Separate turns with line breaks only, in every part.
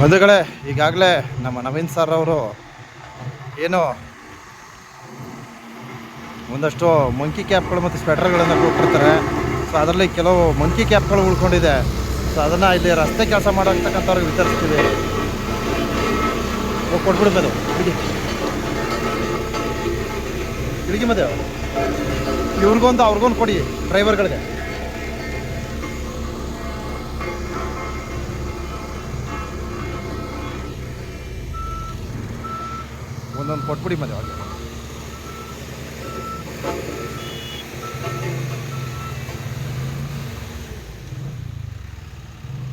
ಬಂಧುಗಳೇ, ಈಗಾಗಲೇ ನಮ್ಮ ನವೀನ್ ಸರ್ ಅವರು ಏನು ಒಂದಷ್ಟು ಮಂಕಿ ಕ್ಯಾಪ್ಗಳು ಮತ್ತು ಸ್ವೆಟರ್ಗಳನ್ನು ಕೊಟ್ಟಿರ್ತಾರೆ. ಸೊ ಅದರಲ್ಲಿ ಕೆಲವು ಮಂಕಿ ಕ್ಯಾಪ್ಗಳು ಉಳ್ಕೊಂಡಿದೆ. ಸೊ ಅದನ್ನು ಇಲ್ಲಿ ರಸ್ತೆ ಕೆಲಸ ಮಾಡೋತಕ್ಕಂಥವ್ರಿಗೆ ವಿತರಿಸ್ತೀವಿ. ಕೊಟ್ಬಿಡ್ಬೋದು ಬಿಡಿ. ಹಿಡಿಗಿ ಮದೆ ಇವ್ರಿಗೊಂದು ಅವ್ರಿಗೊಂದು ಕೊಡಿ ಡ್ರೈವರ್ಗಳಿಗೆ ಒಂದೊಂದು ಕೊಟ್ಬಿಡಿ ಮತ್ತೆ ಅವ್ರಿಗೆ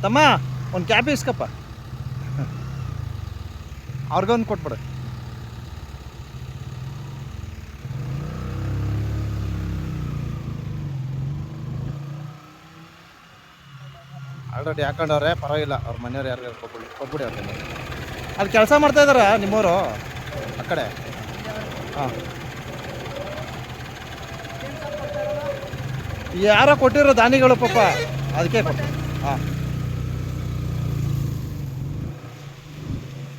ತಮ್ಮ, ಒಂದು ಕ್ಯಾಬ್ ಇಸ್ಕಪ್ಪ. ಅವ್ರಿಗೊಂದು ಕೊಟ್ಬಿಡು. ಆಲ್ರೆಡಿ ಹಾಕೊಂಡವ್ರೆ, ಪರವಾಗಿಲ್ಲ, ಅವ್ರ ಮನೆಯವ್ರು ಯಾರಿಗಾರು ಕೊಟ್ಬಿಡಿ ಕೊಟ್ಬಿಡಿ ಅವ್ರಿಗೆ. ಅಲ್ಲಿ ಕೆಲಸ ಮಾಡ್ತಾ ಇದಾರ ನಿಮ್ಮವರು? ಆ ಕಡೆ? ಹಾಂ. ಯಾರೋ ಕೊಟ್ಟಿರೋ ದಾನಿಗಳು ಪಾಪ, ಅದಕ್ಕೆ ಕೊಟ್ಟು ಹಾಂ.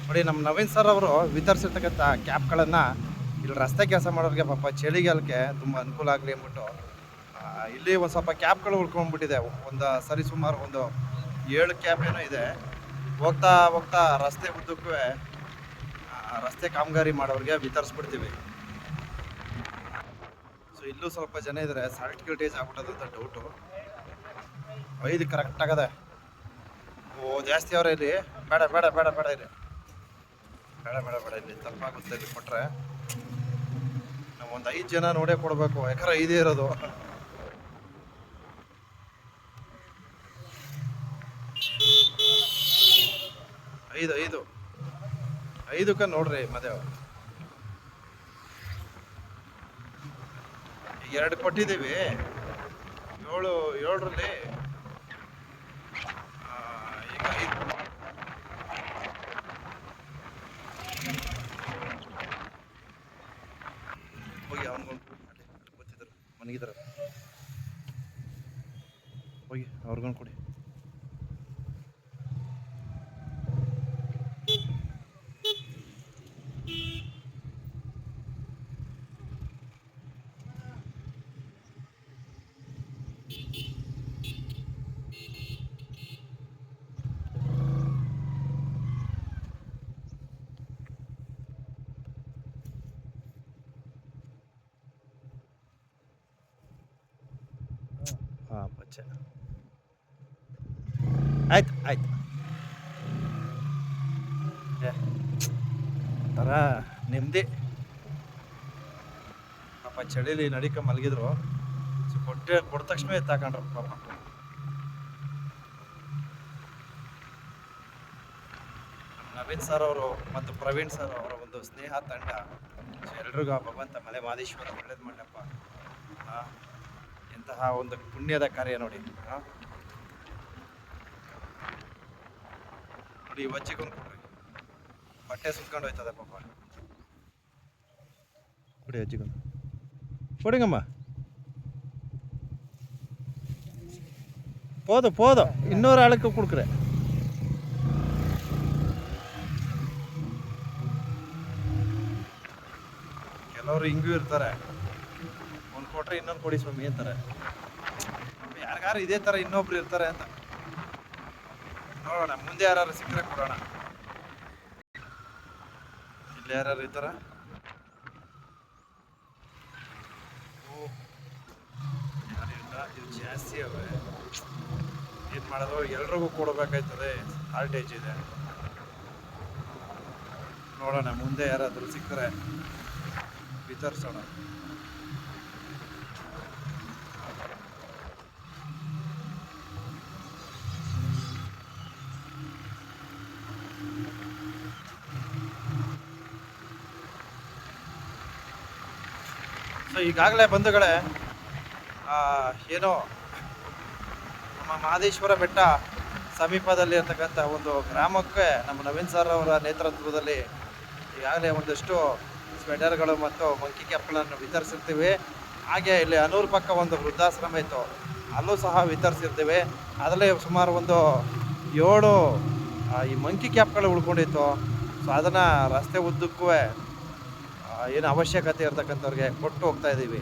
ನೋಡಿ, ನಮ್ಮ ನವೀನ್ ಸರ್ ಅವರು ವಿತರಿಸಿರ್ತಕ್ಕಂಥ ಕ್ಯಾಬ್ಗಳನ್ನು ಇಲ್ಲಿ ರಸ್ತೆ ಕೆಲಸ ಮಾಡೋರಿಗೆ ಪಾಪ ಚಳಿಗಾಲಕ್ಕೆ ತುಂಬ ಅನುಕೂಲ ಆಗಲಿ ಅಂದ್ಬಿಟ್ಟು ಇಲ್ಲಿ ಒಂದು ಸ್ವಲ್ಪ ಕ್ಯಾಬ್ಗಳು ಉಳ್ಕೊಂಡ್ಬಿಟ್ಟಿದೆ. ಒಂದು ಸರಿ ಸುಮಾರು ಒಂದು ಏಳು ಕ್ಯಾಬ್ ಏನೋ ಇದೆ. ಹೋಗ್ತಾ ಹೋಗ್ತಾ ರಸ್ತೆ ಉದ್ದಕ್ಕೂ ರಸ್ತೆ ಕಾಮಗಾರಿ ಮಾಡೋರಿಗೆ ವಿತರಿಸ್ಬಿಡ್ತೀವಿ. ಸೊ ಇಲ್ಲೂ ಸ್ವಲ್ಪ ಜನ ಇದ್ದಾರೆ ಸಾಲ್ಟ್ ಗಿಲ್ಟೇಜ್ ಆಗ್ಬಿಟ್ಟದು ಅಂತ ಡೌಟು ಐದು ಕರೆಕ್ಟ್ ಆಗದೆ. ಓ, ಜಾಸ್ತಿ ಅವ್ರ ಇಲ್ಲಿ. ಬೇಡ ಬೇಡ ಬೇಡ ಬೇಡ ಇಲ್ಲಿ. ಬೇಡ ಬೇಡ ಬೇಡ ಇಲ್ಲಿ. ತಪ್ಪಾಗುತ್ತೆ ಇಲ್ಲಿ ಕೊಟ್ರೆ. ನಾವು ಒಂದು ಐದು ಜನ ನೋಡೇ ಕೊಡಬೇಕು. ಯಾಕಂದ್ರೆ ಐದೇ ಇರೋದು. ಐದು ಐದು. ಐದಕ್ಕೆ ನೋಡ್ರಿ ಮದುವೆ ಎರಡು ಕೊಟ್ಟಿದ್ದೀವಿ. ಏಳು, ಏಳರಲ್ಲಿ ಈಗ ಐದು. ಹೋಗಿ ಅವನಿಗೊಂದು ಗೊತ್ತಿದ್ರು ಮನಗಿದ್ರು ಹೋಗಿ ಅವ್ರಿಗೊಂದು ಕೊಡಿ. ಹಾಂ ಬಚ್ಚ. ಆಯ್ತು ಆಯ್ತು. ಥರ ನೆಮ್ಮದಿ. ಪಾಪ ಚಳಿಲಿ ನಡಿಕ ಮಲಗಿದ್ರು. ಕೊಟ್ಟೆ ಕೊಟ್ಟ ತಕ್ಷಣ ತಗೊಂಡ್ರ ಪಾಪ. ನವೀನ್ ಸರ್ ಅವರು ಮತ್ತು ಪ್ರವೀಣ್ ಸರ್ ಅವರ ಒಂದು ಸ್ನೇಹ ತಂಡ. ಎಲ್ರಿಗೂ ಆ ಭಗವಂತ ಮಲೆ ಮಾದೇಶ್ವರ ಒಳ್ಳೇದು ಮಾಡಪ್ಪ ಇಂತಹ ಒಂದು ಪುಣ್ಯದ ಕಾರ್ಯ ನೋಡಿ. ಹಾಂ ನೋಡಿ ಕೊಡ್ರಿ. ಬಟ್ಟೆ ಸುತ್ಕೊಂಡು ಹೋಯ್ತದೆ ಪಾಪ. ಕೊಡಿ ಅಜ್ಜಿಗೊಂದು. ಕೊಡಿಗಮ್ಮ. போதும் போதும் இன்னொரு ஆளுக்கு கொடுக்குறேன் ಕೆಲವರು ಹಿಂಗೂ ಇರ್ತಾರೆ ಒಂದು ಕೊಟ್ರೆ ಇನ್ನೊಂದು ಕೊಡಿ ಸ್ವಾಮಿ ಅಂತಾರೆ ಯಾರಿಗಾರು ಇದೇ ಥರ ಇನ್ನೊಬ್ರು ಇರ್ತಾರೆ ಅಂತ ನೋಡೋಣ ಮುಂದೆ ಯಾರು ಸಿಕ್ಕರೆ ಕೊಡೋಣ ಇಲ್ಲಿ ಯಾರು ಇರ್ತಾರ ಇದು ಜಾಸ್ತಿ ಅವೆ. ಏನು ಮಾಡೋದು? ಎಲ್ರಿಗೂ ಕೊಡಬೇಕಾಯ್ತದೆ. ಹಾರ್ಟೇಜ್ ಇದೆ. ನೋಡೋಣ, ಮುಂದೆ ಯಾರಾದರೂ ಸಿಕ್ಕರೆ ವಿತರಿಸೋಣ. ಈಗಾಗಲೇ ಬಂಧುಗಳೇ ಏನೋ ನಮ್ಮ ಮಹದೇಶ್ವರ ಬೆಟ್ಟ ಸಮೀಪದಲ್ಲಿ ಇರ್ತಕ್ಕಂಥ ಒಂದು ಗ್ರಾಮಕ್ಕೆ ನಮ್ಮ ನವೀನ್ ಸರ್ ಅವರ ನೇತೃತ್ವದಲ್ಲಿ ಈಗಾಗಲೇ ಒಂದಷ್ಟು ಸ್ವೆಟರ್ಗಳು ಮತ್ತು ಮಂಕಿ ಕ್ಯಾಪ್ಗಳನ್ನು ವಿತರಿಸಿರ್ತೀವಿ. ಹಾಗೆ ಇಲ್ಲಿ ಅನೂರ್ ಪಕ್ಕ ಒಂದು ವೃದ್ಧಾಶ್ರಮ ಇತ್ತು. ಅಲ್ಲೂ ಸಹ ವಿತರಿಸಿರ್ತೀವಿ. ಅದರಲ್ಲಿ ಸುಮಾರು ಒಂದು ಏಳು ಈ ಮಂಕಿ ಕ್ಯಾಪ್ಗಳು ಉಳ್ಕೊಂಡಿತ್ತು. ಸೊ ಅದನ್ನು ರಸ್ತೆ ಉದ್ದಕ್ಕೂ ಏನು ಅವಶ್ಯಕತೆ ಇರ್ತಕ್ಕಂಥವ್ರಿಗೆ ಕೊಟ್ಟು ಹೋಗ್ತಾ ಇದ್ದೀವಿ.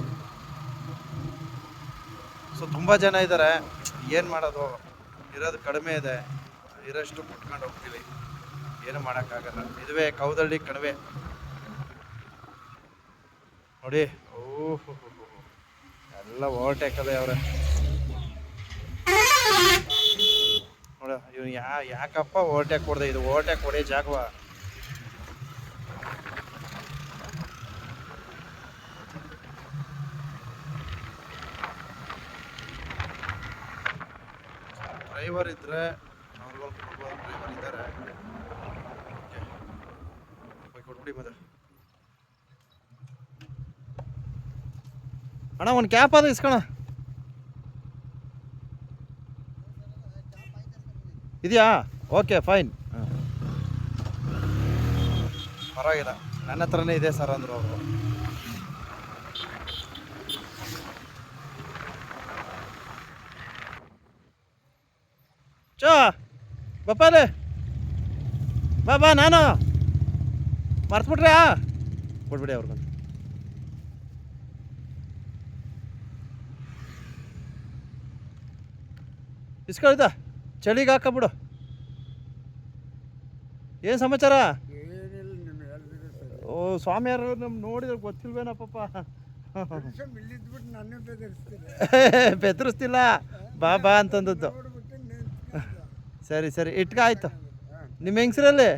ಸೊ ತುಂಬ ಜನ ಇದ್ದಾರೆ ಏನು ಮಾಡೋದು? ಇರೋದು ಕಡಿಮೆ ಇದೆ. ಇರೋಷ್ಟು ಕೊಟ್ಕೊಂಡು ಹೋಗ್ತೀವಿ. ಏನು ಮಾಡೋಕ್ಕಾಗಲ್ಲ. ಇದುವೇ ಕೌದಳ್ಳಿ ಕಣಿವೆ. ನೋಡಿ. ಓಹ್ ಎಲ್ಲ ಓವರ್ಟೇಕಲ್ಲೇ ಅವ್ರೆ. ನೋಡ, ಇವ್ನು ಯಾ ಯಾಕಪ್ಪ ಓವರ್ಟೇಕ್ ಕೊಡ್ದೆ? ಇದು ಓವರ್ಟೇಕ್ ಕೊಡಿ ಜಾಗವ. ಡ್ರೈವರ್ ಇದ್ರೆ ಡ್ರೈವರ್ ಇದ್ದಾರೆ. ಅಣ್ಣ, ಒಂದು ಕ್ಯಾಪ್ ಅದ ಇಸ್ಕೋಣ ಇದೆಯಾ? Okay, fine. ಪರವಾಗಿಲ್ಲ. ನನ್ನ ಹತ್ರನೇ ಇದೆ ಸರ್ ಅಂದರು ಅವರು. ಚೋ ಬಪ್ಪಾಲೆ ಬಾ ಬಾ ನಾನು. ಮರ್ತ್ಬಿಟ್ರೆ? ಕೊಡ್ಬಿಡಿ ಅವ್ರಿಗೊಂದು ಇಸ್ಕೊಳ್ದ ಚಳಿಗೆ ಹಾಕಬಿಡು ಏನು ಸಮಾಚಾರ? ಓ ಸ್ವಾಮಿಯಾರು ನಮ್ಗೆ ನೋಡಿದ್ರೆ ಗೊತ್ತಿಲ್ವೇನಪ್ಪ ಬೆದರಿಸ್ತಿಲ್ಲ. ಬಾ ಬಾ ಅಂತಂದದ್ದು. ಸರಿ ಸರಿ. ಇಟ್ಕ, ಆಯ್ತು. ನಿಮ್ಮ ಹೆಂಗಸ್ರಲ್ಲಿ?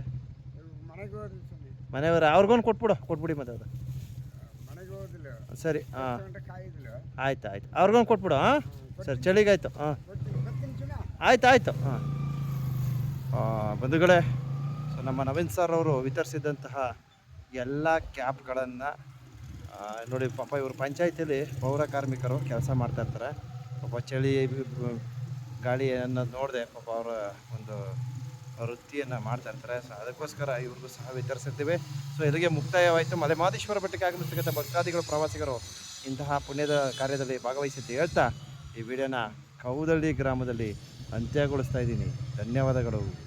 ಮನೆಯವ್ರ. ಅವ್ರಿಗೊಂದು ಕೊಟ್ಬಿಡು, ಕೊಟ್ಬಿಡಿ ಮತ್ತೆ ಅದು. ಸರಿ ಹಾಂ ಆಯ್ತು ಆಯ್ತು. ಅವ್ರಿಗೊಂದು ಕೊಟ್ಬಿಡು ಹಾಂ ಸರಿ, ಚಳಿಗಾಯ್ತು ಹಾಂ ಆಯ್ತು, ಆಯಿತು ಹಾಂ ಬಂಧುಗಳೇ ಸೊ ನಮ್ಮ ನವೀನ್ ಸರ್ ಅವರು ವಿತರಿಸಿದಂತಹ ಎಲ್ಲ ಕ್ಯಾಬ್ಗಳನ್ನು ನೋಡಿ, ಪಾಪ ಇವರು ಪಂಚಾಯತಿಯಲ್ಲಿ ಪೌರ ಕಾರ್ಮಿಕರು ಕೆಲಸ ಮಾಡ್ತಾ ಇರ್ತಾರೆ. ಪಾಪ ಚಳಿ ಬ- ಬ- ಗಾಳಿ ಅನ್ನೋದು ನೋಡಿದೆ, ಪಾಪ ಅವರ ಒಂದು ವೃತ್ತಿಯನ್ನು ಮಾಡ್ತಾ ಇರ್ತಾರೆ. ಸೊ ಅದಕ್ಕೋಸ್ಕರ ಇವ್ರಿಗೂ ಸಹ ವಿತರಿಸಿರ್ತೀವಿ. ಸೊ ಇಲ್ಲಿಗೆ ಮುಕ್ತಾಯವಾಯಿತು. ಮಲೆ ಮಹದೇಶ್ವರ ಬೆಟ್ಟಕ್ಕೆ ಆಗಮಿಸ್ತಕ್ಕಂಥ ಭಕ್ತಾದಿಗಳು, ಪ್ರವಾಸಿಗರು ಇಂತಹ ಪುಣ್ಯದ ಕಾರ್ಯದಲ್ಲಿ ಭಾಗವಹಿಸಿದ್ದು ಹೇಳ್ತಾ, ಈ ವಿಡಿಯೋನ ಕೌದಳ್ಳಿ ಗ್ರಾಮದಲ್ಲಿ ಅಂತ್ಯಗೊಳಿಸ್ತಾ ಇದ್ದೀನಿ. ಧನ್ಯವಾದಗಳು.